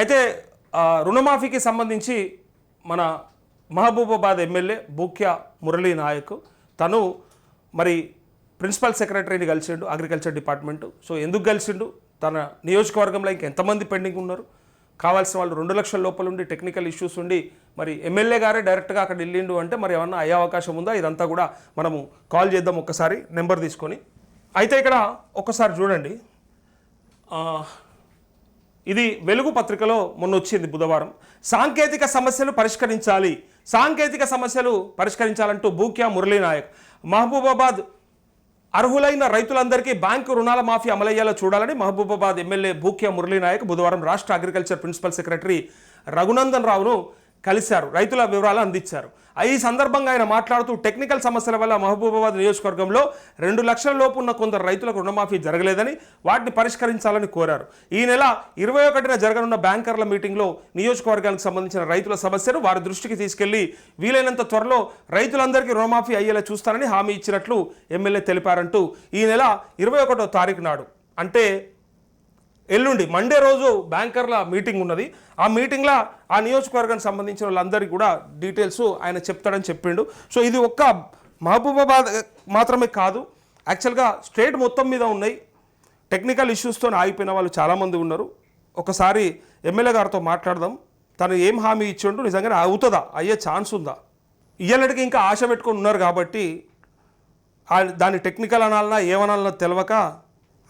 అయితే రుణమాఫీకి సంబంధించి మన మహబూబాబాద్ ఎమ్మెల్యే బూక్యా మురళీ నాయక్ తను మరి ప్రిన్సిపల్ సెక్రటరీని కలిసిండు అగ్రికల్చర్ డిపార్ట్మెంట్. సో ఎందుకు కలిసిండు? తన నియోజకవర్గంలో ఇంకా ఎంతమంది పెండింగ్ ఉన్నారు? కావాల్సిన వాళ్ళు రెండు లక్షల లోపల ఉండి టెక్నికల్ ఇష్యూస్ ఉండి మరి ఎమ్మెల్యే గారే డైరెక్ట్గా అక్కడ వెళ్ళిండు అంటే మరి ఏమన్నా అయ్యే అవకాశం ఉందా? ఇదంతా కూడా మనము కాల్ చేద్దాం ఒక్కసారి నెంబర్ తీసుకొని. అయితే ఇక్కడ ఒక్కసారి చూడండి. ఇది వెలుగు పత్రికలో మొన్న వచ్చింది బుధవారం. సాంకేతిక సమస్యలు పరిష్కరించాలి. సాంకేతిక సమస్యలు పరిష్కరించాలంటూ బూక్యా మురళీనాయక్ మహబూబాబాద్ అర్హులైన రైతులందరికీ బ్యాంకు రుణాల మాఫీ అమలయ్యేలా చూడాలని మహబూబాబాద్ ఎమ్మెల్యే బూక్యా మురళీనాయక్ బుధవారం రాష్ట్ర అగ్రికల్చర్ ప్రిన్సిపల్ సెక్రటరీ రఘునందన్ రావును కలిశారు. రైతుల వివరాలు అందించారు. ఈ సందర్భంగా ఆయన మాట్లాడుతూ టెక్నికల్ సమస్యల వల్ల మహబూబాబాద్ నియోజకవర్గంలో రెండు లక్షల లోపు ఉన్న కొందరు రైతులకు రుణమాఫీ జరగలేదని వాటిని పరిష్కరించాలని కోరారు. ఈ నెల ఇరవై ఒకటిన జరగనున్న బ్యాంకర్ల మీటింగ్లో నియోజకవర్గానికి సంబంధించిన రైతుల సమస్యను వారి దృష్టికి తీసుకెళ్ళి వీలైనంత త్వరలో రైతులందరికీ రుణమాఫీ అయ్యేలా చూస్తానని హామీ ఇచ్చినట్లు ఎమ్మెల్యే తెలిపారంటూ ఈ నెల ఇరవై ఒకటో తారీఖు నాడు. అంటే ఎల్లుండి మండే రోజు బ్యాంకర్ల మీటింగ్ ఉన్నది. ఆ మీటింగ్లో ఆ నియోజకవర్గానికి సంబంధించిన వాళ్ళందరికీ కూడా డీటెయిల్స్ ఆయన చెప్తాడని చెప్పిండు. సో ఇది ఒక్క మహబూబాబాద్ మాత్రమే కాదు యాక్చువల్గా స్టేట్ మొత్తం మీద ఉన్నాయి. టెక్నికల్ ఇష్యూస్తో ఆగిపోయిన వాళ్ళు చాలామంది ఉన్నారు. ఒకసారి ఎమ్మెల్యే గారితో మాట్లాడదాం. తను ఏం హామీ ఇచ్చిండు? నిజంగానే అవుతుందా? అయ్యే ఛాన్స్ ఉందా? ఇయ్యలడికి ఇంకా ఆశ పెట్టుకొని ఉన్నారు కాబట్టి దాని టెక్నికల్ అనాలన్నా ఏమనాలన్నా తెలియక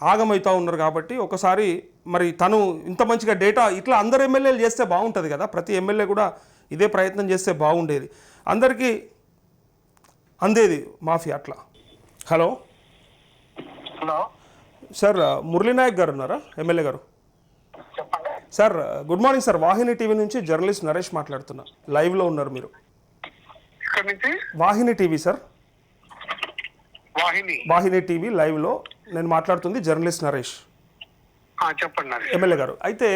ఆగమవుతూ ఉన్నారు కాబట్టి ఒకసారి మరి తను ఇంత మంచిగా డేటా ఇట్లా అందరు ఎమ్మెల్యేలు చేస్తే బాగుంటుంది కదా? ప్రతి ఎమ్మెల్యే కూడా ఇదే ప్రయత్నం చేస్తే బాగుండేది. అందరికీ అందేది మాఫీ అట్లా. హలో? హలో? సార్ మురళీనాయక్ గారు ఉన్నారా? ఎమ్మెల్యే గారు? Sir good morning sir. Vahini TV నుంచి జర్నలిస్ట్ నరేష్ మాట్లాడుతున్నా. లైవ్లో ఉన్నారు మీరు. Vahini TV sir. Vahini. Vahini TV లైవ్లో నేను మాట్లాడుతుంది జర్నలిస్ట్ నరేష్. చెప్పండి ఎమ్మెల్యే గారు. అయితే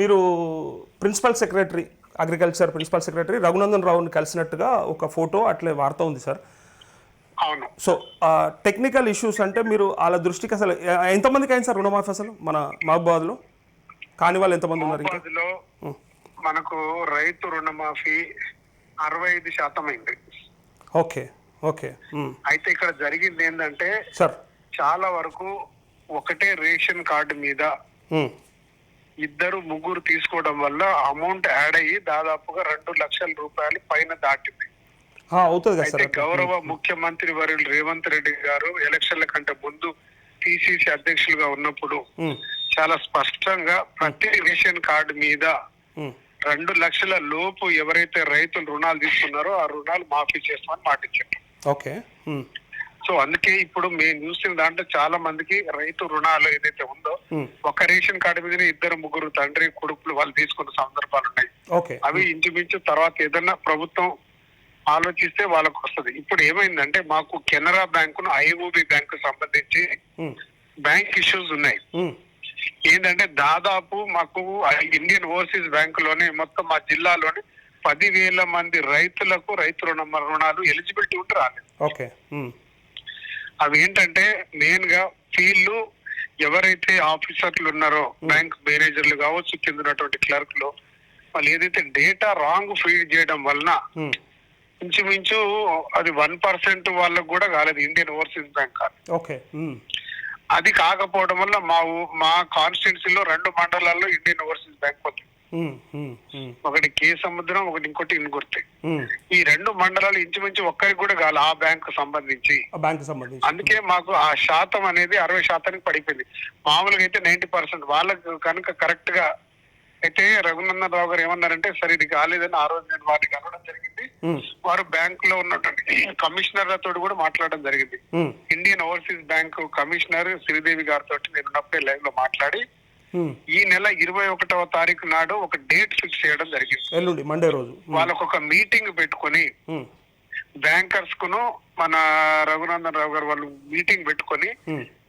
మీరు principal secretary agriculture principal secretary Raghunandan రావుని కలిసినట్టుగా ఒక ఫోటో అట్లే వార్త ఉంది సార్. అవును. సో టెక్నికల్ ఇష్యూస్ అంటే మీరు వాళ్ళ దృష్టికి అసలు ఎంతమందికి అయింది సార్ రుణమాఫీ అసలు మన మహబూబాద్లో? కాని వాళ్ళు ఎంతమంది ఉన్నారు ఇంకా? లో మనకు రైతు రుణమాఫీ అరవై ఐదు శాతం అయింది. ఓకే. ఓకే. అయితే ఇక్కడ జరిగింది ఏంటంటే సార్ చాలా వరకు ఒకటే రేషన్ కార్డు మీద. ఇద్దరు ముగ్గురు తీసుకోవడం వల్ల అమౌంట్ యాడ్ అయ్యి దాదాపుగా రెండు లక్షల రూపాయలు పైన దాటింది అయితే గౌరవ ముఖ్యమంత్రి వర్యులు రేవంత్ రెడ్డి గారు ఎలక్షన్ల కంటే ముందు పిసిసి అధ్యక్షులుగా ఉన్నప్పుడు. చాలా స్పష్టంగా ప్రతి రేషన్ కార్డు మీద. రెండు లక్షల లోపు ఎవరైతే రైతులు రుణాలు తీసుకున్నారో ఆ రుణాలు మాఫీ చేస్తామని మాటించారు ఓకే. సో అందుకే ఇప్పుడు మేము చూసిన దాంట్లో చాలా మందికి రైతు రుణాలు ఏదైతే ఉందో. ఒక రేషన్ కార్డు మీదనే ఇద్దరు ముగ్గురు తండ్రి కొడుకులు వాళ్ళు తీసుకున్న సందర్భాలు ఉన్నాయి ఓకే అవి ఇంచుమించు తర్వాత ఏదన్నా ప్రభుత్వం ఆలోచిస్తే వాళ్ళకు వస్తుంది ఇప్పుడు ఏమైందంటే మాకు కెనరా బ్యాంకును ఐఓబి బ్యాంకు సంబంధించి. బ్యాంక్ ఇష్యూస్ ఉన్నాయి. ఏంటంటే దాదాపు మాకు ఇండియన్ ఓవర్సీస్ బ్యాంక్లోనే మొత్తం మా జిల్లాలోనే పదివేల మంది రైతులకు రైతు రుణ రుణాలు ఎలిజిబిలిటీ ఉంటే రాలేదు ఓకే. అవి ఏంటంటే మెయిన్గా ఫీల్డ్ ఎవరైతే ఆఫీసర్లు ఉన్నారో బ్యాంక్ మేనేజర్లు కావచ్చు కింద ఉన్నటువంటి క్లర్క్లు వాళ్ళు ఏదైతే డేటా రాంగ్ ఫీడ్ చేయడం వలన. ఇంచుమించు అది వన్ పర్సెంట్ వాళ్ళకు కూడా కాలేదు ఇండియన్ ఓవర్సీస్ బ్యాంక్ ఓకే. అది కాకపోవడం వల్ల మా మా కాన్స్టిట్యున్సీలో రెండు మండలాల్లో ఇండియన్ ఓవర్సీస్ బ్యాంక్ ఉంది. మ్. ఒకటి కే సముద్రం ఒకటి ఇంకోటి ఇన్గుర్తి. ఈ రెండు మండలాలు ఇంచుమించు ఒక్కరికి కూడా కాదు ఆ బ్యాంక్ సంబంధించి బ్యాంక్ సంబంధించి అందుకే మాకు ఆ శాతం అనేది అరవై శాతానికి పడిపోయింది మామూలుగా అయితే నైన్టీ పర్సెంట్ వాళ్ళకు కనుక కరెక్ట్గా అయితే రఘునందన్ రావు గారు ఏమన్నారంటే సరే ఇది కాలేదని ఆ రోజు నేను వారిని కలవడం జరిగింది. వారు బ్యాంక్లో ఉన్నటువంటి కమిషనర్లతో కూడా మాట్లాడడం జరిగింది. Indian overseas bank commissioner Sridevi గారితో నేను ఉన్నప్పుడే లైవ్లో మాట్లాడి. ఈ నెల ఇరవై ఒకటవ తారీఖు నాడు ఒక డేట్ ఫిక్స్ చేయడం జరిగింది ఎల్లుండి మండే రోజు. వాళ్ళకు ఒక మీటింగ్ పెట్టుకొని. బ్యాంకర్స్ కును మన రఘునందన్ రావు గారు వాళ్ళు మీటింగ్ పెట్టుకొని.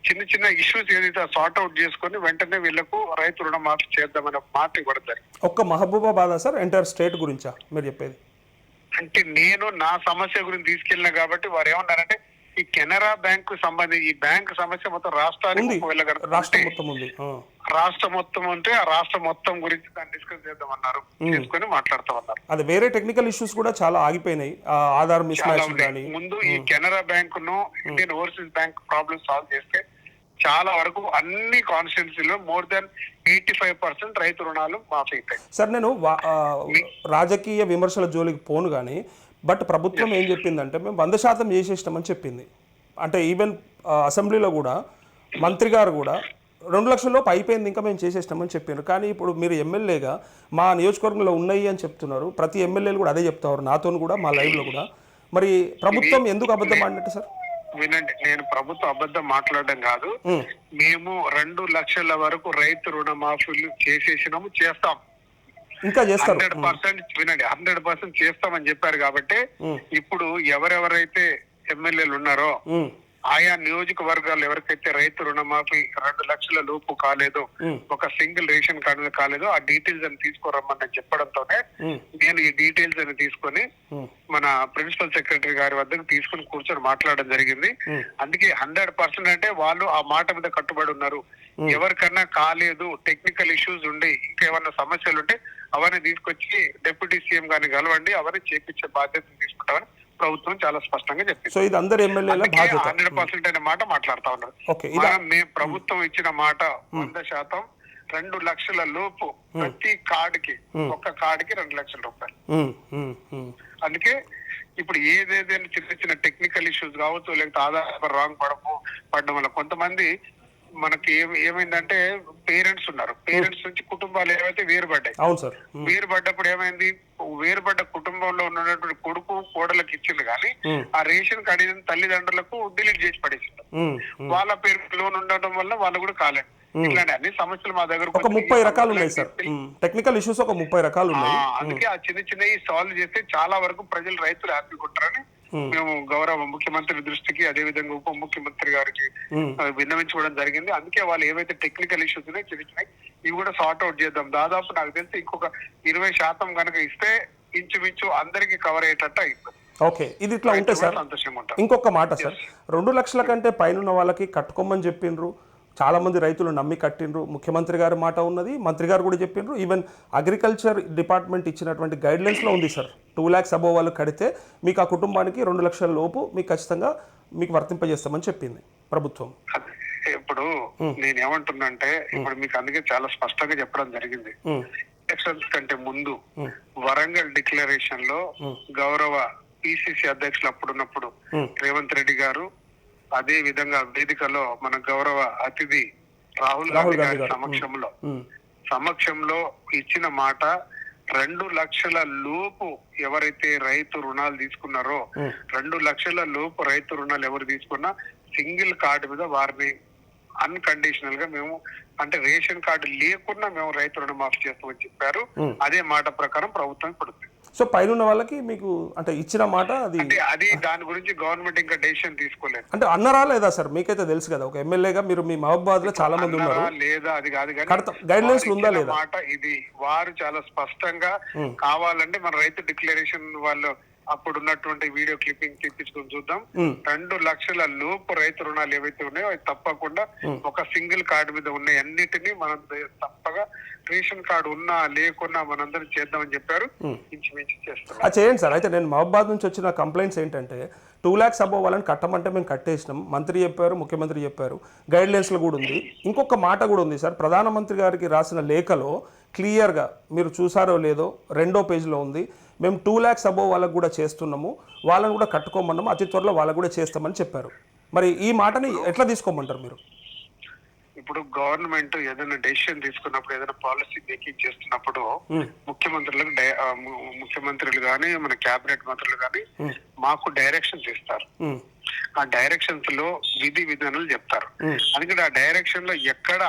చిన్న చిన్న ఇష్యూస్ ఏదైతే సార్ట్ అవుట్ చేసుకొని వెంటనే వీళ్ళకు రైతు రుణమాఫీ చేద్దామనే మాట ఇవ్వడం జరిగింది ఒక్క మహబూబాబాదా సార్ ఎంటైర్ స్టేట్ గురించా మీరు చెప్పేది అంటే నేను నా సమస్య గురించి తీసుకెళ్ళిన కాబట్టి వారు ఏమన్నారంటే ఈ కెనరా బ్యాంక్ సంబంధించి ఈ బ్యాంక్ సమస్య మొత్తం రాష్ట్రానికి వెళ్ళగలుగుతుంది రాష్ట్రం మొత్తం ఉంది. రాష్ట్రం మొత్తం ఉంటే ఆ రాష్ట్రం మొత్తం గురించి దాన్ని డిస్కస్ చేద్దామన్నారు. చేసుకొని మాట్లాడతామన్నారు అది వేరే టెక్నికల్ ఇష్యూస్ కూడా చాలా ఆగిపోయినాయి. ఆధార్ మిస్ మ్యాచ్ ముందు ఈ కెనరా బ్యాంక్ను Indian overseas bank problem solve చేస్తే చాలా వరకు అన్ని కాన్స్టిట్యున్సీలో more than eighty five percent రైతు రుణాలు మాఫీ అవుతాయి సార్ నేను రాజకీయ విమర్శల జోలికి పోను కానీ బట్ ప్రభుత్వం ఏం చెప్పిందంటే మేము వంద శాతం చేసేసినామని చెప్పింది. అంటే ఈవెన్ అసెంబ్లీలో కూడా మంత్రి గారు కూడా రెండు లక్షల లోపు అయిపోయింది ఇంకా మేము చేసేసినామని చెప్పారు. కానీ ఇప్పుడు మీరు ఎమ్మెల్యేగా మా నియోజకవర్గంలో ఉన్నాయి అని చెప్తున్నారు. ప్రతి ఎమ్మెల్యేలు కూడా అదే చెప్తారు. నాతో కూడా మా లైవ్లో కూడా. మరి ప్రభుత్వం ఎందుకు అబద్ధం ఆడినట్టు సార్? వినండి నేను ప్రభుత్వ అబద్ధం మాట్లాడడం కాదు. మేము రెండు లక్షల వరకు రైతు రుణమాఫీలు చేసేసినాము చేస్తాం. ఇంకా చేస్తారు. హండ్రెడ్ పర్సెంట్ వినండి హండ్రెడ్ పర్సెంట్ చేస్తామని చెప్పారు కాబట్టి ఇప్పుడు ఎవరెవరైతే ఎమ్మెల్యేలు ఉన్నారో ఆయా నియోజకవర్గాలు ఎవరికైతే రైతు రుణమాఫీ రెండు లక్షల లోపు కాలేదో ఒక సింగిల్ రేషన్ కార్డు కాలేదో ఆ డీటెయిల్స్ అని తీసుకురమ్మని చెప్పడంతోనే నేను ఈ డీటెయిల్స్ అని తీసుకొని మన ప్రిన్సిపల్ సెక్రటరీ గారి వద్దకు తీసుకుని కూర్చొని మాట్లాడడం జరిగింది. అందుకే హండ్రెడ్ పర్సెంట్ అంటే వాళ్ళు ఆ మాట మీద కట్టుబడి ఉన్నారు. ఎవరికన్నా కాలేదు టెక్నికల్ ఇష్యూస్ ఉండి ఇంకేమన్నా సమస్యలు ఉంటే అవన్నీ తీసుకొచ్చి డిప్యూటీ సీఎం గారిని కలవండి అవన్నీ చేపించే బాధ్యత తీసుకుంటామని ప్రభుత్వం చాలా స్పష్టంగా చెప్పింది. సో ఇది అందరు ఎమ్మెల్యేల బాధ్యత. హండ్రెడ్ పర్సెంట్ అనే మాట మాట్లాడుతా ఉన్నారు. మనం మేము ప్రభుత్వం ఇచ్చిన మాట వంద శాతం రెండు లక్షల లోపు ప్రతి కార్డుకి ఒక్క కార్డుకి రెండు లక్షల రూపాయలు. అందుకే ఇప్పుడు ఏదేదైనా చిన్న చిన్న టెక్నికల్ ఇష్యూస్ కావచ్చు లేకపోతే ఆధార్ రాంగ్ పడము పడడం వల్ల కొంతమంది మనకి ఏమైందంటే పేరెంట్స్ ఉన్నారు. పేరెంట్స్ నుంచి కుటుంబాలు ఏవైతే వేరుపడ్డాయి. అవును సార్. వేరుపడ్డప్పుడు ఏమైంది? వేరుపడ్డ కుటుంబంలో ఉన్నటువంటి కొడుకు కోడలకు ఇచ్చింది కానీ ఆ రేషన్ కార్డు తల్లిదండ్రులకు డిలీట్ చేసి పడేసింది. వాళ్ళ పేరు లోన్ ఉండడం వల్ల వాళ్ళు కూడా కాలేదు. ఇట్లాంటి అన్ని సమస్యలు మా దగ్గర ఒక ముప్పై రకాలు ఉన్నాయి సార్. టెక్నికల్ ఇష్యూస్ ఒక ముప్పై రకాలు ఉన్నాయి. అందుకే ఆ చిన్న చిన్నవి సాల్వ్ చేస్తే చాలా వరకు ప్రజలు రైతులు హ్యాపీగా ఉంటారని మేము గౌరవ ముఖ్యమంత్రి దృష్టికి అదే విధంగా ఉప ముఖ్యమంత్రి గారికి ఆ, విన్నవించుకోవడం జరిగింది. అందుకే వాళ్ళు ఏవైతే టెక్నికల్ ఇష్యూస్ ఉన్నాయో చిన్న ఇవి కూడా సార్ట్ అవుట్ చేద్దాం. దాదాపు నాకు తెలిసి ఇంకొక ఇరవై శాతం కనుక ఇస్తే ఇంచుమించు అందరికి కవర్ అయ్యేటట్టు అయిపోతుంది. ఓకే ఇది ఇట్లా ఉంటే సార్ ఇంకొక మాట సార్. రెండు లక్షల కంటే పైన వాళ్ళకి కట్టుకోమని చెప్పిండ్రు. చాలా మంది రైతులు నమ్మి కట్టిండ్రు. ముఖ్యమంత్రి గారి మాట ఉన్నది. మంత్రి గారు కూడా చెప్పిండ్రు. ఈవెన్ అగ్రికల్చర్ డిపార్ట్మెంట్ ఇచ్చినటువంటి గైడ్లైన్స్లో ఉంది సార్ టూ ల్యాక్స్ అబోవ్ వాళ్ళు కడితే మీకు ఆ కుటుంబానికి రెండు లక్షల లోపు మీకు ఖచ్చితంగా మీకు వర్తింపజేస్తామని చెప్పింది ప్రభుత్వం. ఇప్పుడు నేను ఏమంటున్నానంటే ఇప్పుడు మీకు అందుకే చాలా స్పష్టంగా చెప్పడం జరిగింది. ఎలక్షన్స్ కంటే ముందు వరంగల్ డిక్లరేషన్లో గౌరవ పిసిసి అధ్యక్షులు అప్పుడున్నప్పుడు రేవంత్ రెడ్డి గారు అదే విధంగా వేదికలో మన గౌరవ అతిథి రాహుల్ గాంధీ గారి. సమక్షంలో సమక్షంలో ఇచ్చిన మాట రెండు లక్షల లోపు ఎవరైతే రైతు రుణాలు తీసుకున్నారో. రెండు లక్షల లోపు రైతు రుణాలు ఎవరు తీసుకున్నా సింగిల్ కార్డు మీద వారిని అన్కండిషనల్గా మేము అంటే రేషన్ కార్డు లేకుండా మేము రైతు రుణమాఫీ చేస్తామని చెప్పారు. అదే మాట ప్రకారం ప్రభుత్వం పడుతుంది సో పైన ఉన్న వాళ్ళకి మీకు అంటే ఇచ్చిన మాట అది అది దాని గురించి గవర్నమెంట్ ఇంకా డెసిషన్ తీసుకోలేదు అంటే అన్నరా లేదా సార్ మీకైతే తెలుసు కదా ఒక ఎమ్మెల్యేగా మీరు మీ మహబాద్లో చాలా మంది ఉన్నారు లేదా అది కాదు. Guidelines వారు ఉందా లేదా? మాట ఇది వారు చాలా స్పష్టంగా కావాలంటే మన రైతు డిక్లరేషన్ వాళ్ళు అప్పుడు ఉన్నటువంటి వీడియో క్లిప్పింగ్ తెప్పించుకొని చూద్దాం. రెండు లక్షల లోపు రైతు రుణాలు ఏవైతే ఉన్నాయో అవి తప్పకుండా ఒక సింగిల్ కార్డు మీద ఉన్నాయి. అన్నిటినీ మనం తప్పగా రేషన్ కార్డు ఉన్నా లేకున్నా మనందరం చేద్దామని చెప్పారు. ఇంచుమించు అది చేయండి సార్. అయితే నేను మహబాద్ నుంచి వచ్చిన కంప్లైంట్స్ ఏంటంటే టూ ల్యాక్స్ అబోవ్ వాళ్ళని కట్టమంటే మేము కట్టేసినాం. మంత్రి చెప్పారు ముఖ్యమంత్రి చెప్పారు. గైడ్ లైన్స్లో కూడా ఉంది. ఇంకొక మాట కూడా ఉంది సార్. ప్రధానమంత్రి గారికి రాసిన లేఖలో క్లియర్గా మీరు చూసారో లేదో రెండో పేజీలో ఉంది. మేము టూ ల్యాక్స్ అబోవ్ వాళ్ళకు కూడా చేస్తున్నాము. వాళ్ళని కూడా కట్టుకోమన్నాము. అతి త్వరలో వాళ్ళకు కూడా చేస్తామని చెప్పారు. మరి ఈ మాటని ఎట్లా తీసుకోమంటారు మీరు? ఇప్పుడు గవర్నమెంట్ ఏదైనా డెసిషన్ తీసుకున్నప్పుడు ఏదైనా పాలసీ మేకింగ్ చేస్తున్నప్పుడు ఉమ్, ముఖ్యమంత్రులకు ముఖ్యమంత్రులు కానీ మన కేబినెట్ మంత్రులు కానీ ఉమ్, మాకు డైరెక్షన్స్ ఇస్తారు ఉమ్, ఆ డైరెక్షన్స్లో విధి విధానాలు చెప్తారు. అందుకని ఆ డైరెక్షన్లో ఎక్కడ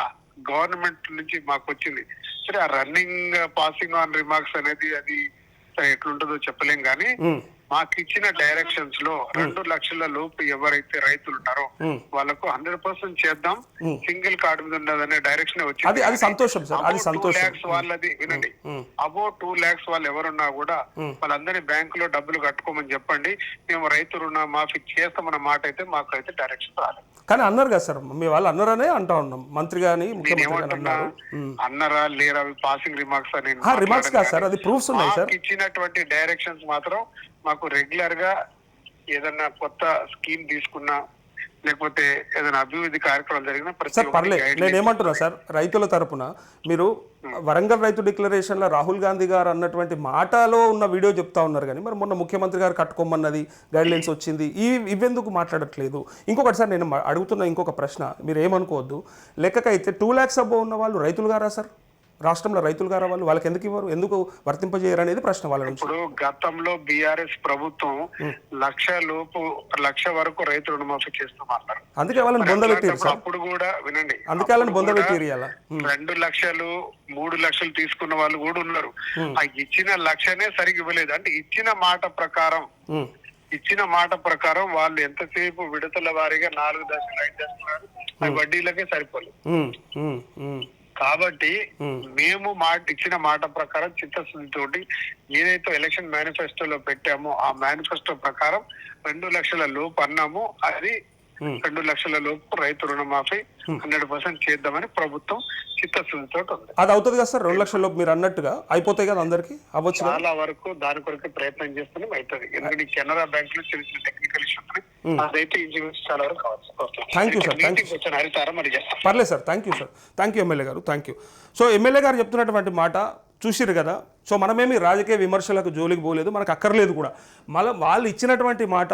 గవర్నమెంట్ నుంచి మాకు వచ్చింది. సరే ఆ రన్నింగ్ పాసింగ్ ఆన్ రిమార్క్స్ అనేది అది ఎట్లుంటుందో చెప్పలేం కానీ మాకు ఇచ్చిన డైరెక్షన్స్లో రెండు లక్షల లోపు ఎవరైతే రైతులు ఉన్నారో. వాళ్ళకు హండ్రెడ్ పర్సెంట్ చేద్దాం. సింగిల్ కార్డు మీద ఉన్నదనే డైరెక్షన్ వచ్చింది. అది సంతోషం సార్ అది సంతోషం. ల్యాక్స్ వాళ్ళది వినండి. అబో టూ ల్యాక్స్ వాళ్ళు ఎవరున్నా కూడా వాళ్ళందరినీ బ్యాంకులో డబ్బులు కట్టుకోమని చెప్పండి. మేము రైతు రుణ మాఫీ చేస్తామన్న మాట అయితే మాకు అయితే డైరెక్షన్ రాలేదు. కానీ అన్నారు కదా సార్ మీ వాళ్ళు అన్నారనే అంటా ఉన్నాం. మంత్రి ఏమంటున్నా అన్నారు. లేరా? పాసింగ్ రిమార్క్స్ అని remarks కాదు సార్, అది proofs ఉన్నాయి సార్. ఇచ్చినటువంటి డైరెక్షన్స్ మాత్రం మాకు రెగ్యులర్గా ఏదన్నా కొత్త స్కీమ్ తీసుకున్నా లేకపోతే ఏదైనా అభివృద్ధి కార్యక్రమాలు జరిగినా సార్ ఒక్కటి పర్లే guidelines నేను ఏమంటున్నా సార్ రైతుల తరపున మీరు వరంగల్ రైతు డిక్లరేషన్లో రాహుల్ గాంధీ గారు అన్నటువంటి మాటలో ఉన్న వీడియో చెప్తా ఉన్నారు కానీ మరి మొన్న ముఖ్యమంత్రి గారు కట్టుకోమన్నది గైడ్ లైన్స్ వచ్చింది ఈ ఇవెందుకు మాట్లాడట్లేదు? ఇంకొకటి సార్ నేను అడుగుతున్న ఇంకొక ప్రశ్న మీరు ఏమనుకోవద్దు. లెక్కకైతే టూ ల్యాక్స్ అబ్బో ఉన్న వాళ్ళు రైతులు గారా సార్? రాష్ట్రంలో రైతులు గారా వాళ్ళు? వాళ్ళకి ఎందుకు ఇవ్వరు? ఎందుకు వర్తింపజేయరు అనేది ప్రశ్న వాళ్ళ నుంచి. ఇప్పుడు గతంలో బీఆర్ఎస్ ప్రభుత్వం లక్ష లోపు లక్ష వరకు రైతు రుణమాఫీ చేస్తామన్నారు అందుకే వాళ్ళని బొందబెట్టారు అప్పుడు కూడా వినండి అందుకే వాళ్ళని బొందబెట్టారు రెండు లక్షలు మూడు లక్షలు తీసుకున్న వాళ్ళు కూడా ఉన్నారు. ఆ ఇచ్చిన లక్షనే సరిగ్గా ఇవ్వలేదు. అంటే ఇచ్చిన మాట ప్రకారం ఇచ్చిన మాట ప్రకారం వాళ్ళు ఎంతసేపు విడతల వారీగా నాలుగు దశలు ఐదు దశలు వడ్డీలకే సరిపోలేదు. కాబట్టి మేము మాట ఇచ్చిన మాట ప్రకారం చిత్తశుద్ధితోటి ఏదైతే ఎలక్షన్ మేనిఫెస్టోలో పెట్టామో ఆ మేనిఫెస్టో ప్రకారం రెండు లక్షల లోపు అన్నాము అది Hmm. రెండు లక్షల లోపు రైతు రుణమాఫీ హండ్రెడ్ పర్సెంట్ చేద్దామని ప్రభుత్వం చిత్తశుద్ధితో ఉంది అది అవుతుంది కదా సార్? రెండు లక్షల లోపు మీరు అన్నట్టుగా అయిపోతాయి కదా అందరికీ? అవ్వచ్చు చాలా వరకు దాని కొరకు ప్రయత్నం చేస్తూనే అవుతుంది. ఎందుకంటే ఈ కెనరా బ్యాంక్లో చిన్న చిన్న టెక్నికల్ ఇష్యూస్ అదైతే ఇంచుమించు చాలా వరకు. మీటింగ్ వచ్చాను హరితారా మరి చేస్తాం. పర్లేదు sir. Thank you sir thank you MLA గారు. థ్యాంక్ యూ సో ఎమ్మెల్యే గారు చెప్తున్నటువంటి మాట చూసిరు కదా? సో మనమేమి రాజకీయ విమర్శలకు జోలికి పోలేదు మనకు అక్కర్లేదు కూడా. మళ్ళీ వాళ్ళు ఇచ్చినటువంటి మాట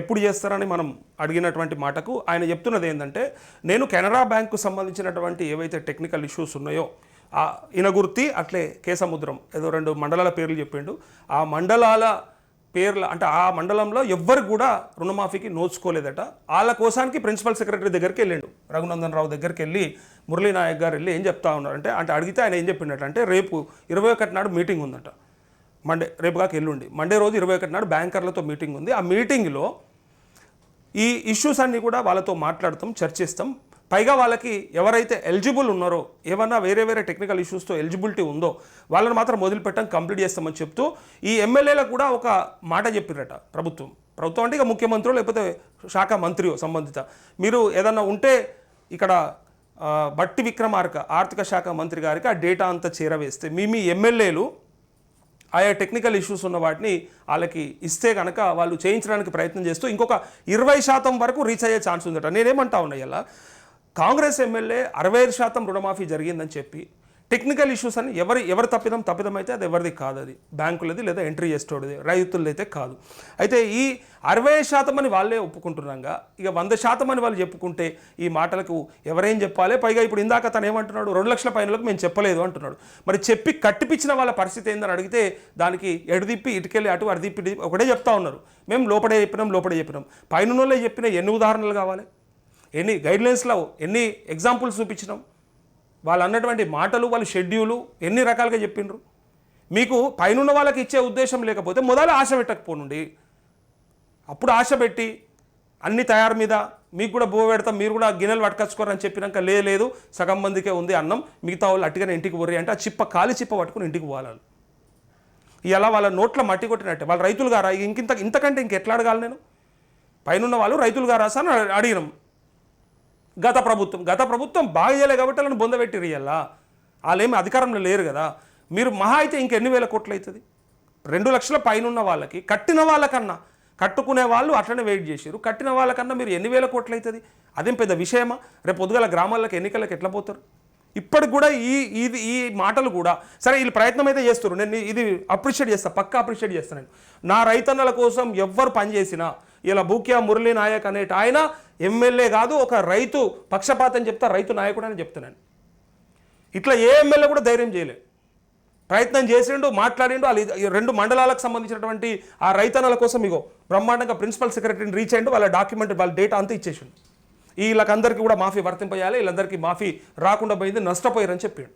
ఎప్పుడు చేస్తారని మనం అడిగినటువంటి మాటకు ఆయన చెప్తున్నది ఏంటంటే నేను కెనరా బ్యాంకు సంబంధించినటువంటి ఏవైతే టెక్నికల్ ఇష్యూస్ ఉన్నాయో ఆ ఇనగుర్తి అట్లే కేసముద్రం ఏదో రెండు మండలాల పేర్లు చెప్పిండు ఆ మండలాల పేర్ల అంటే ఆ మండలంలో ఎవ్వరు కూడా రుణమాఫీకి నోచుకోలేదట. వాళ్ళ కోసానికి ప్రిన్సిపల్ సెక్రటరీ దగ్గరికి వెళ్ళిండు. రఘునందన్ రావు దగ్గరికి వెళ్ళి మురళీనాయక్ గారు వెళ్ళి ఏం చెప్తా ఉన్నారంటే అంటే అడిగితే ఆయన ఏం చెప్పిండట అంటే రేపు ఇరవై ఒకటి నాడు మీటింగ్ ఉందట. మండే రేపు కాక ఎల్లుండి. మండే రోజు ఇరవై ఒకటి నాడు బ్యాంకర్లతో మీటింగ్ ఉంది. ఆ మీటింగ్లో ఈ ఇష్యూస్ అన్నీ కూడా వాళ్ళతో మాట్లాడతాం చర్చిస్తాం. పైగా వాళ్ళకి ఎవరైతే ఎలిజిబుల్ ఉన్నారో ఏమన్నా వేరే వేరే టెక్నికల్ ఇష్యూస్తో ఎలిజిబిలిటీ ఉందో వాళ్ళని మాత్రం వదిలిపెట్టడం కంప్లీట్ చేస్తామని చెప్తూ ఈ ఎమ్మెల్యేలకు కూడా ఒక మాట చెప్పిరట ప్రభుత్వం. ప్రభుత్వం అంటే ఇక ముఖ్యమంత్రి లేకపోతే శాఖ మంత్రియో సంబంధిత. మీరు ఏదన్నా ఉంటే ఇక్కడ బట్టి విక్రమార్క ఆర్థిక శాఖ మంత్రి గారికి ఆ డేటా అంతా చేరవేస్తే మీ మీ ఎమ్మెల్యేలు ఆయా టెక్నికల్ ఇష్యూస్ ఉన్న వాటిని వాళ్ళకి ఇస్తే కనుక వాళ్ళు చేయించడానికి ప్రయత్నం చేస్తూ ఇంకొక ఇరవై శాతం వరకు రీచ్ అయ్యే ఛాన్స్ ఉందట. నేనేమంటా ఉన్నా ఇలా కాంగ్రెస్ ఎమ్మెల్యే అరవై ఐదు శాతం రుణమాఫీ జరిగిందని చెప్పి టెక్నికల్ ఇష్యూస్ అని ఎవరి ఎవరి తప్పిదం తప్పిదం అయితే అది ఎవరిది కాదు అది. బ్యాంకులది లేదా ఎంట్రీ చేసేటోడిది రైతులది అయితే కాదు. అయితే ఈ అరవై శాతం అని వాళ్ళే ఒప్పుకుంటున్నాగా ఇక వంద శాతం అని వాళ్ళు చెప్పుకుంటే ఈ మాటలకు ఎవరేం చెప్పాలి? పైగా ఇప్పుడు ఇందాక తను ఏమంటున్నాడు రెండు లక్షల పైనలకు మేము చెప్పలేదు అంటున్నాడు. మరి చెప్పి కట్టిపించిన వాళ్ళ పరిస్థితి ఏందని అడిగితే దానికి ఎడదిప్పి ఇటుకెళ్ళి అటు అడిదిప్పి ఒకటే చెప్తా ఉన్నారు. మేము లోపడే చెప్పినాం లోపడే చెప్పినాం. పైన వాళ్ళే చెప్పిన ఎన్ని ఉదాహరణలు కావాలి? ఎన్ని గైడ్లైన్స్లో ఎన్ని ఎగ్జాంపుల్స్ చూపించినాం? వాళ్ళు అన్నటువంటి మాటలు వాళ్ళ షెడ్యూలు ఎన్ని రకాలుగా చెప్పిండ్రు? మీకు పైనున్న వాళ్ళకి ఇచ్చే ఉద్దేశం లేకపోతే మొదలు ఆశ పెట్టకపోనుండి. అప్పుడు ఆశ పెట్టి అన్ని తయారు మీద మీకు కూడా బో పెడతాం మీరు కూడా గిన్నెలు పట్టుకొచ్చుకోరని చెప్పినాక లేదు సగం మందికే ఉంది అన్నం మిగతా వాళ్ళు అట్టుగానే ఇంటికి పోర్రి అంటే ఆ చిప్ప కాలి చిప్ప పట్టుకుని ఇంటికి పోవాలి ఇలా వాళ్ళ నోట్ల మట్టి కొట్టినట్టే. వాళ్ళు రైతులు గారా ఇంకింత ఇంతకంటే ఇంకెట్లా అడగాలి నేను? పైనున్న వాళ్ళు రైతులు గారా సార్ అని అడిగినాం. గత ప్రభుత్వం గత ప్రభుత్వం బాగా చేయలే కాబట్టి వాళ్ళని బొందబెట్టిరు ఇయ్యాల. వాళ్ళేమి అధికారంలో లేరు కదా. మీరు మహా అయితే ఇంకెన్ని వేల కోట్లు అవుతుంది? రెండు లక్షల పైన ఉన్న వాళ్ళకి కట్టిన వాళ్ళకన్నా. కట్టుకునే వాళ్ళు అట్లనే వెయిట్ చేసారు కట్టిన వాళ్ళకన్నా మీరు ఎన్ని వేల కోట్లు అవుతుంది? అదేం పెద్ద విషయమా? రేపు పొద్దుగల గ్రామాలకు ఎన్నికలకు ఎట్లా పోతారు? ఇప్పటికి కూడా ఈ ఇది ఈ మాటలు కూడా సరే వీళ్ళు ప్రయత్నం అయితే చేస్తారు నేను ఇది అప్రిషియేట్ చేస్తాను పక్కా అప్రిషియేట్ చేస్తాను నేను. నా రైతన్నల కోసం ఎవ్వరు పనిచేసినా ఇలా బూక్యా మురళీ నాయక్ అనేటి ఆయన ఎమ్మెల్యే కాదు ఒక రైతు పక్షపాతం చెప్తా రైతు నాయకుడు అని చెప్తున్నాను ఇట్లా ఏ ఎమ్మెల్యే కూడా ధైర్యం చేయలేదు. ప్రయత్నం చేసిండు మాట్లాడిండు వాళ్ళు రెండు మండలాలకు సంబంధించినటువంటి ఆ రైతన్నల కోసం ఇగో బ్రహ్మాండంగా ప్రిన్సిపల్ సెక్రటరీని రీచ్ అయ్యిండు వాళ్ళ డాక్యుమెంట్ వాళ్ళ డేటా అంతా ఇచ్చేసిండు. వీళ్ళకందరికీ కూడా మాఫీ వర్తింపజేయాలి వీళ్ళందరికీ మాఫీ రాకుండా పోయింది నష్టపోయారని చెప్పాడు.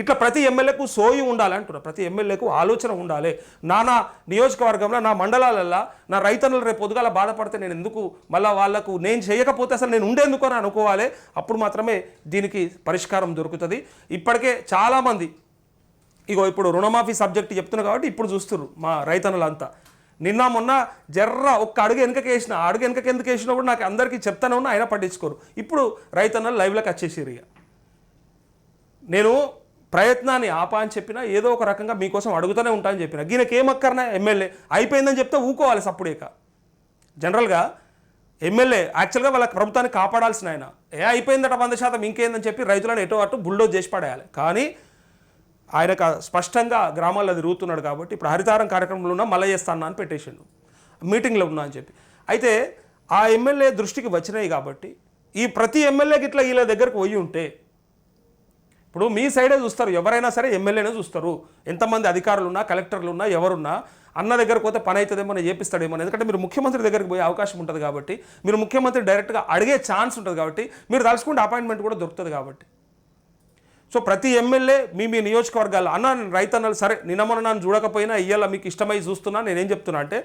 ఇట్లా ప్రతి ఎమ్మెల్యేకు సోయి ఉండాలి ప్రతి ఎమ్మెల్యేకు ఆలోచన ఉండాలి. నా నా నియోజకవర్గంలో నా మండలాలల్లో నా రైతన్నులు రేపు పొద్దుగాల బాధపడితే నేను ఎందుకు మళ్ళీ వాళ్ళకు నేను చేయకపోతే అసలు నేను ఉండేందుకు అని అనుకోవాలి? అప్పుడు మాత్రమే దీనికి పరిష్కారం దొరుకుతుంది. ఇప్పటికే చాలామంది ఇగో ఇప్పుడు రుణమాఫీ సబ్జెక్ట్ చెప్తున్నా కాబట్టి ఇప్పుడు చూస్తున్నారు మా రైతన్నులంతా. నిన్న మొన్న జర్ర ఒక్క అడుగు వెనకకి వేసిన అడుగు వెనకకి ఎందుకు వేసినా కూడా నాకు అందరికీ చెప్తానే ఉన్నా అయినా పట్టించుకోరు. ఇప్పుడు రైతన్నలు లైవ్లోకి వచ్చేసారు ఇక నేను ప్రయత్నాన్ని ఆపా అని చెప్పినా ఏదో ఒక రకంగా మీకోసం అడుగుతూనే ఉంటా అని చెప్పిన. ఈయనకి ఏమక్కరనా ఎమ్మెల్యే. అయిపోయిందని చెప్తే ఊకోవాలి సప్పుడేక జనరల్గా ఎమ్మెల్యే యాక్చువల్గా వాళ్ళ ప్రభుత్వాన్ని కాపాడాల్సిన ఆయన. ఏ అయిపోయిందట వంద శాతం ఇంకేందని చెప్పి రైతులను ఎటో అటు బుల్డోజ్ చేసి పడేయాలి. కానీ ఆయనకు స్పష్టంగా గ్రామాల్లో అది రూతున్నాడు కాబట్టి ఇప్పుడు హరితారం కార్యక్రమంలో ఉన్నా మళ్ళీ చేస్తాను అని పెట్టేసిండు. మీటింగ్లో ఉన్నా అని చెప్పి. అయితే ఆ ఎమ్మెల్యే దృష్టికి వచ్చినాయి కాబట్టి ఈ ప్రతి ఎమ్మెల్యేకి ఇట్లా వీళ్ళ దగ్గరకు పోయి ఉంటే ఇప్పుడు మీ సైడే చూస్తారు ఎవరైనా సరే ఎమ్మెల్యేనే చూస్తారు. ఎంతమంది అధికారులు ఉన్నా కలెక్టర్లు ఉన్నా ఎవరున్నా అన్న దగ్గరకు పోతే పని అవుతుందేమో అని చేపిస్తాడేమో అని. ఎందుకంటే మీరు ముఖ్యమంత్రి దగ్గరికి పోయే అవకాశం ఉంటుంది కాబట్టి మీరు ముఖ్యమంత్రి డైరెక్ట్గా అడిగే ఛాన్స్ ఉంటుంది కాబట్టి మీరు తలుచుకుంటే అపాయింట్మెంట్ కూడా దొరుకుతుంది కాబట్టి. సో ప్రతి ఎమ్మెల్యే మీ మీ నియోజకవర్గాల్లో అన్న రైతన్నలు సరే నిన్న నన్ను చూడకపోయినా ఇయ్యాల మీకు ఇష్టమై చూస్తున్నా నేనేం చెప్తున్నా అంటే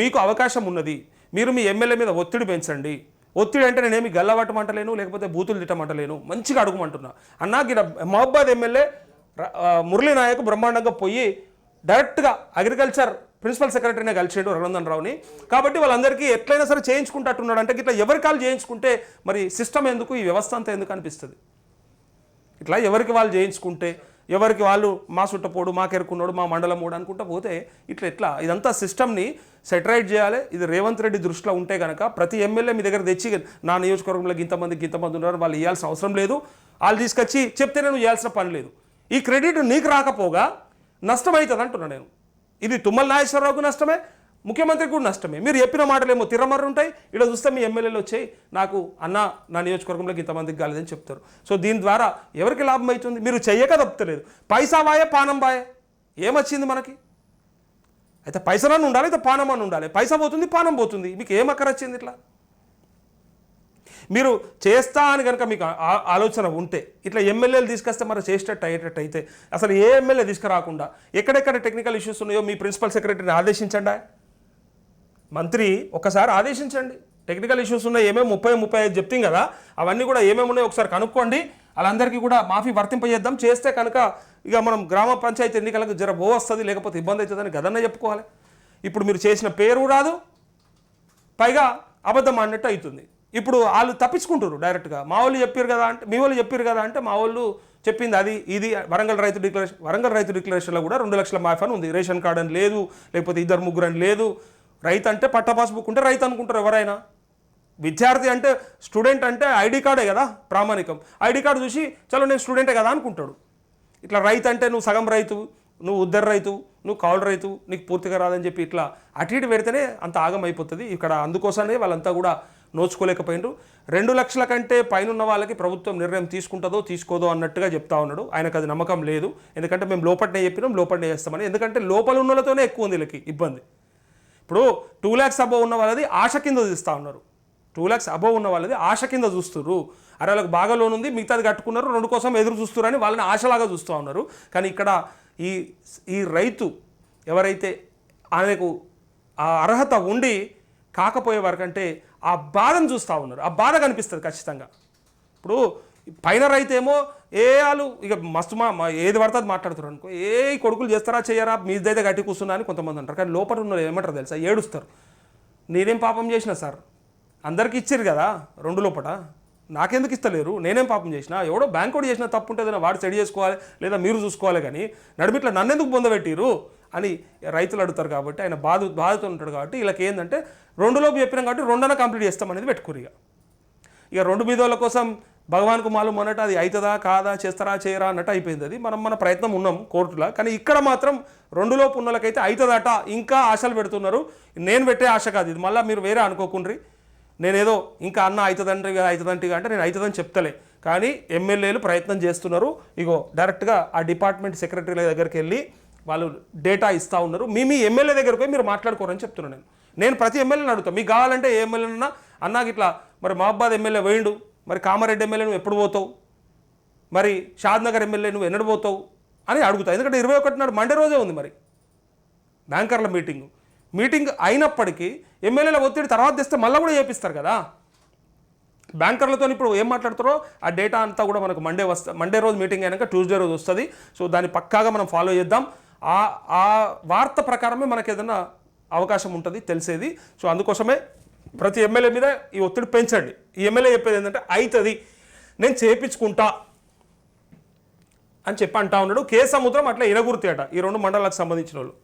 మీకు అవకాశం ఉన్నది. మీరు మీ ఎమ్మెల్యే మీద ఒత్తిడి పెంచండి. ఒత్తిడి అంటే నేనేమి గల్లవట్టమంటలేను లేకపోతే బూతులు తిట్టమంటలేను మంచిగా అడుగుమంటున్నా. అన్నా గిడ మహబాద్ ఎమ్మెల్యే మురళీ నాయక్ బ్రహ్మాండంగా పోయి డైరెక్ట్గా అగ్రికల్చర్ ప్రిన్సిపల్ సెక్రటరీనే కలిసిండు రఘునందన్ రావుని. కాబట్టి వాళ్ళందరికీ ఎట్లయినా సరే చేయించుకుంటట్టున్నాడు అంటే ఇట్లా ఎవరి కాలు చేయించుకుంటే మరి సిస్టమ్ ఎందుకు ఈ వ్యవస్థ అంతా ఎందుకు అనిపిస్తుంది? ఇట్లా ఎవరికి వాళ్ళు చేయించుకుంటే ఎవరికి వాళ్ళు మా సుట్టపోడు మా కెరుకున్నాడు మా మండలం మూడు అనుకుంటా పోతే ఇట్లా ఎట్లా? ఇదంతా సిస్టమ్ని సెటరైట్ చేయాలి. ఇది రేవంత్ రెడ్డి దృష్టిలో ఉంటే కనుక ప్రతి ఎమ్మెల్యే మీ దగ్గర తెచ్చి నా నియోజకవర్గంలో ఇంతమంది ఇంతమంది ఉన్నారు వాళ్ళు ఇవ్వాల్సిన అవసరం లేదు. వాళ్ళు తీసుకొచ్చి చెప్తే నేను ఇవ్వాల్సిన పని లేదు. ఈ క్రెడిట్ నీకు రాకపోగా నష్టమవుతుంది అంటున్నా నేను. ఇది తుమ్మల నాగేశ్వరరావుకు నష్టమే ముఖ్యమంత్రికి కూడా నష్టమే. మీరు చెప్పిన మాటలేమో తిరమర్రు ఉంటాయి ఇక్కడ చూస్తే మీ ఎమ్మెల్యేలు వచ్చాయి నాకు అన్న నా నియోజకవర్గంలోకి ఇంతమందికి కాలేదని చెప్తారు. సో దీని ద్వారా ఎవరికి లాభం అవుతుంది మీరు చెయ్యక తప్పలేదు పైసా వాయే పానం బాయే ఏమొచ్చింది మనకి? అయితే పైసలను ఉండాలి అయితే పానం అని ఉండాలి. పైసా పోతుంది పానం పోతుంది. మీకు ఏమక్కరొచ్చింది ఇట్లా? మీరు చేస్తా అని కనుక మీకు ఆ- ఆలోచన ఉంటే ఇట్లా ఎమ్మెల్యేలు తీసుకొస్తే మరి చేసేటట్టు అయ్యేటట్టు అయితే అసలు ఏ ఎమ్మెల్యే తీసుకురాకుండా ఎక్కడెక్కడ టెక్నికల్ ఇష్యూస్ ఉన్నాయో మీ ప్రిన్సిపల్ సెక్రటరీని ఆదేశించండి? మంత్రి ఒకసారి ఆదేశించండి. టెక్నికల్ ఇష్యూస్ ఉన్నాయి ఏమేమి ముప్పై ముప్పై ఐదు చెప్తాం కదా అవన్నీ కూడా ఏమేమి ఉన్నాయో ఒకసారి కనుక్కోండి. వాళ్ళందరికీ కూడా మాఫీ వర్తింపజేద్దాం. చేస్తే కనుక ఇక మనం గ్రామ పంచాయతీ ఎన్నికలకు జర బో వస్తుంది లేకపోతే ఇబ్బంది అవుతుందని గదన్న చెప్పుకోవాలి. ఇప్పుడు మీరు చేసిన పేరు రాదు పైగా అబద్ధం ఆడినట్టు అవుతుంది. ఇప్పుడు వాళ్ళు తప్పించుకుంటారు డైరెక్ట్గా. మా వాళ్ళు చెప్పారు కదా అంటే మీ వాళ్ళు చెప్పారు కదా అంటే మా వాళ్ళు చెప్పింది అది ఇది వరంగల్ రైతు డిక్లరేషన్ వరంగల్ రైతు డిక్లరేషన్లో కూడా రెండు లక్షల మాఫీ అని ఉంది. రేషన్ కార్డు అని లేదు లేకపోతే ఇద్దరు ముగ్గురు అని లేదు. రైతు అంటే పట్ట పాస్బుక్ ఉంటే రైతు అనుకుంటారు ఎవరైనా. విద్యార్థి అంటే స్టూడెంట్ అంటే ఐడి కార్డే కదా ప్రామాణికం. ఐడి కార్డు చూసి చలో నేను స్టూడెంటే కదా అనుకుంటాడు. ఇట్లా రైతు అంటే నువ్వు సగం రైతు నువ్వు ఉద్దరు రైతు నువ్వు కౌలు రైతు నీకు పూర్తిగా రాదని చెప్పి ఇట్లా అటు ఇటు పెడితేనే అంత ఆగం అయిపోతుంది. ఇక్కడ అందుకోసమే వాళ్ళంతా కూడా నోచుకోలేకపోయినారు రెండు లక్షల కంటే పైన ఉన్న వాళ్ళకి ప్రభుత్వం నిర్ణయం తీసుకుంటుందో తీసుకోదో అన్నట్టుగా చెప్తా ఉన్నాడు. ఆయనకు అది నమ్మకం లేదు. ఎందుకంటే మేము లోపలనే చెప్పినాం లోపలనే చేస్తామని. ఎందుకంటే లోపల ఉన్నలతోనే ఎక్కువ ఉంది వీళ్ళకి ఇబ్బంది. ఇప్పుడు టూ ల్యాక్స్ అబోవ్ ఉన్న వాళ్ళది ఆశ కింద తీస్తూ ఉన్నారు. టూ ల్యాక్స్ అబోవ్ ఉన్న వాళ్ళది ఆశ కింద చూస్తున్నారు అరే వాళ్ళకి బాగా లోన్ ఉంది మిగతాది కట్టుకున్నారు రెండు కోసం ఎదురు చూస్తున్నారని వాళ్ళని ఆశలాగా చూస్తూ ఉన్నారు. కానీ ఇక్కడ ఈ ఈ రైతు ఎవరైతే ఆయనకు ఆ అర్హత ఉండి కాకపోయే వరకంటే ఆ బాధను చూస్తూ ఉన్నారు. ఆ బాధ కనిపిస్తుంది ఖచ్చితంగా. ఇప్పుడు పైన రైతేమో ఏమో ఏ వాళ్ళు ఇక మస్తు మా ఏది పడితే అది మాట్లాడుతారు అనుకో. ఏ కొడుకులు చేస్తారా చేయరా? మీదైతే గట్టి కూర్చున్నా అని కొంతమంది అంటారు. కానీ లోపల ఉన్న ఏమంటారు తెలుసా? ఏడుస్తారు. నేనేం పాపం చేసిన సార్? అందరికి ఇచ్చారు కదా రెండు లోపట నాకెందుకు ఇస్తలేరు? నేనేం పాపం చేసిన? ఎవడో బ్యాంక్ కూడా చేసిన తప్పు ఉంటుంది వాడు సెడి చేసుకోవాలి లేదా మీరు చూసుకోవాలి కానీ నడిమిట్లా నన్నెందుకు పొందబెట్టిరు అని రైతులు అడుగుతారు కాబట్టి ఆయన బాధ బాధతో ఉంటాడు కాబట్టి వీళ్ళకి ఏంటంటే రెండులోపు చెప్పినాం కాబట్టి రెండన కంప్లీట్ చేస్తామనేది పెట్టుకురిగా ఇక. ఇక రెండు మీదోళ్ళ కోసం భగవాన్కు మాలు మొన్నట అది అవుతుందా కాదా చేస్తారా చేయరా అన్నట్టు అయిపోయింది. అది మనం మన ప్రయత్నం ఉన్నాం కోర్టులో. కానీ ఇక్కడ మాత్రం రెండులో పున్నలకైతే అవుతుందట ఇంకా ఆశలు పెడుతున్నారు. నేను పెట్టే ఆశ కాదు ఇది. మళ్ళీ మీరు వేరే అనుకోకుండ్రి. నేనేదో ఇంకా అన్న అవుతుందంటే అవుతుందంటే అంటే నేను అవుతుందని చెప్తలే. కానీ ఎమ్మెల్యేలు ప్రయత్నం చేస్తున్నారు. ఇగో డైరెక్ట్గా ఆ డిపార్ట్మెంట్ సెక్రటరీల దగ్గరికి వెళ్ళి వాళ్ళు డేటా ఇస్తూ ఉన్నారు. మీ మీ ఎమ్మెల్యే దగ్గరకు పోయి మీరు మాట్లాడుకోరని చెప్తున్నాను నేను. నేను ప్రతి ఎమ్మెల్యేని అడుగుతాను మీకు కావాలంటే ఏ ఎమ్మెల్యేనన్నా అన్నాకి ఇట్లా మరి మహబాద్ ఎమ్మెల్యే వేయండు మరి కామారెడ్డి ఎమ్మెల్యే నువ్వు ఎప్పుడు పోతావు? మరి షాద్నగర్ ఎమ్మెల్యే నువ్వు ఎన్నడు పోతావు? అని అడుగుతావు ఎందుకంటే ఇరవై ఒకటి నాడు మండే రోజే ఉంది మరి. బ్యాంకర్ల మీటింగ్. మీటింగ్ అయినప్పటికీ ఎమ్మెల్యేల ఒత్తిడి తర్వాత తెస్తే మళ్ళీ కూడా చేపిస్తారు కదా. బ్యాంకర్లతో ఇప్పుడు ఏం మాట్లాడుతారో ఆ డేటా అంతా కూడా మనకు మండే వస్తా మండే రోజు మీటింగ్ అయినాక ట్యూస్డే రోజు వస్తుంది. సో దాన్ని పక్కాగా మనం ఫాలో చేద్దాం. ఆ ఆ వార్త ప్రకారమే మనకు ఏదైనా అవకాశం ఉంటుంది తెలిసేది. సో అందుకోసమే ప్రతి ఎమ్మెల్యే మీద ఈ ఒత్తిడి పెంచండి. ఈ ఎమ్మెల్యే చెప్పేది ఏంటంటే అవుతుంది నేను చేపించుకుంటా. అని చెప్పి అంటా ఉన్నాడు. కే సముద్రం అట్లా ఇనగుర్తి అట ఈ రెండు మండలాలకు సంబంధించిన వాళ్ళు